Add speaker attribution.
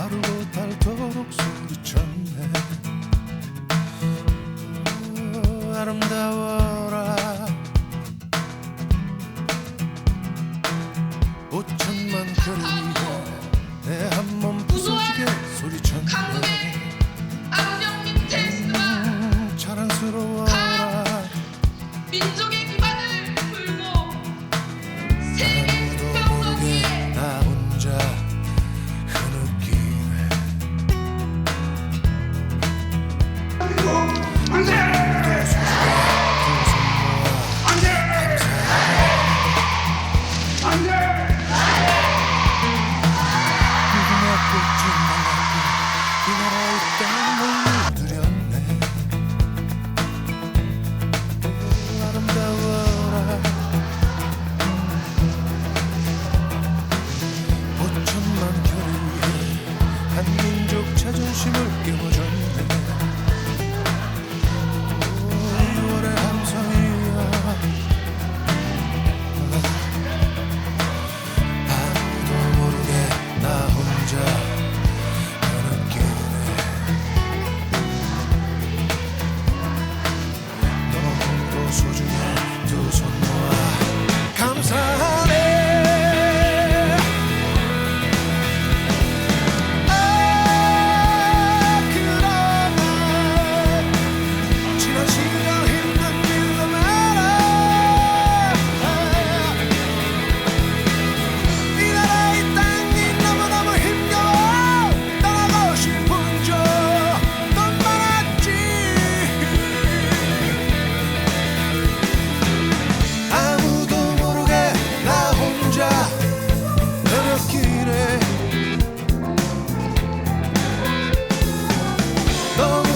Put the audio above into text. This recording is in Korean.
Speaker 1: 마르고 닳도록 소리쳤네. 어, 아름다워 danger Oh.